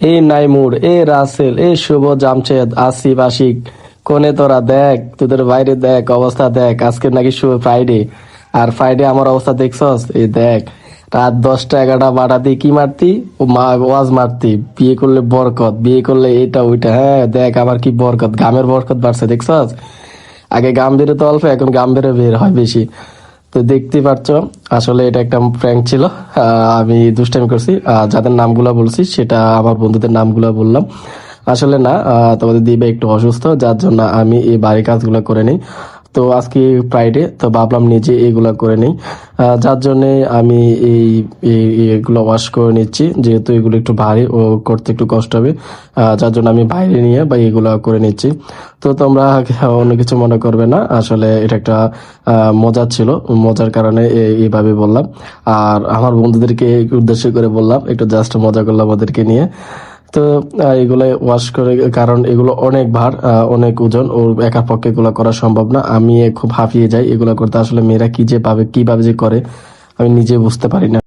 এ নাইমুর, এ রাসেল, এ শুভ জামশেদ, আসিফ, আশিক, কোনে তোরা দেখ, তোদের বাইরে দেখ, অবস্থা দেখ, আজকে নাকি শুভ ফ্রাইডে আর ফ্রাইডে আমার অবস্থা দেখছস? এই দেখ, রাত দশটা এগারোটা দিয়ে কি মারতি? ও মা, ওয়াজ মারতি, বিয়ে করলে বরকত, বিয়ে করলে এটা ওইটা হ্যাঁ দেখ আমার কি বরকত গামের বরকত বাড়ছে, দেখছস? আগে গাম বেরোতো অল্প, এখন গাম বেরো বের হয় বেশি। তো দেখতে পাচ্ছ, আসলে এটা একটা প্র্যাঙ্ক ছিল। আমি দুষ্টামি করছি। যাদের নামগুলো বলছি, সেটা আমার বন্ধুদের নামগুলো বললাম। আসলে না তোমাদের দিবে একটু অসুস্থ, যার জন্য আমি এই বাড়ির কাজগুলো করে নিই। তো আজকে ফ্রাইডে তো ভাবলাম নিজে এগুলো করে নিই। যার জন্য আমি এই এগুলো ওয়াশ করে নিচ্ছি। যেহেতু এগুলো একটু ভারী, ও করতে একটু কষ্ট হবে। যার জন্য আমি বাইরে নিয়ে বা এগুলো করে নিচ্ছি। তো তোমরা অন্য কিছু মনে করবে না। আসলে এটা একটা মজা ছিল। মজার কারণে এইভাবে বললাম। আর আমার বন্ধুদেরকে উদ্দেশ্য করে বললাম, একটু জাস্ট মজা করলাম ওদেরকে নিয়ে। তো এগুলো ওয়াশ করে, কারণ এগুলো অনেক ভার অনেক ওজন ও একার পক্ষে এগুলো করা সম্ভব না। আমি খুব হাঁপিয়ে যাই এগুলো করতে। আসলে মেয়েরা কি যে পাবে, কীভাবে যে করে, আমি নিজে বুঝতে পারি না।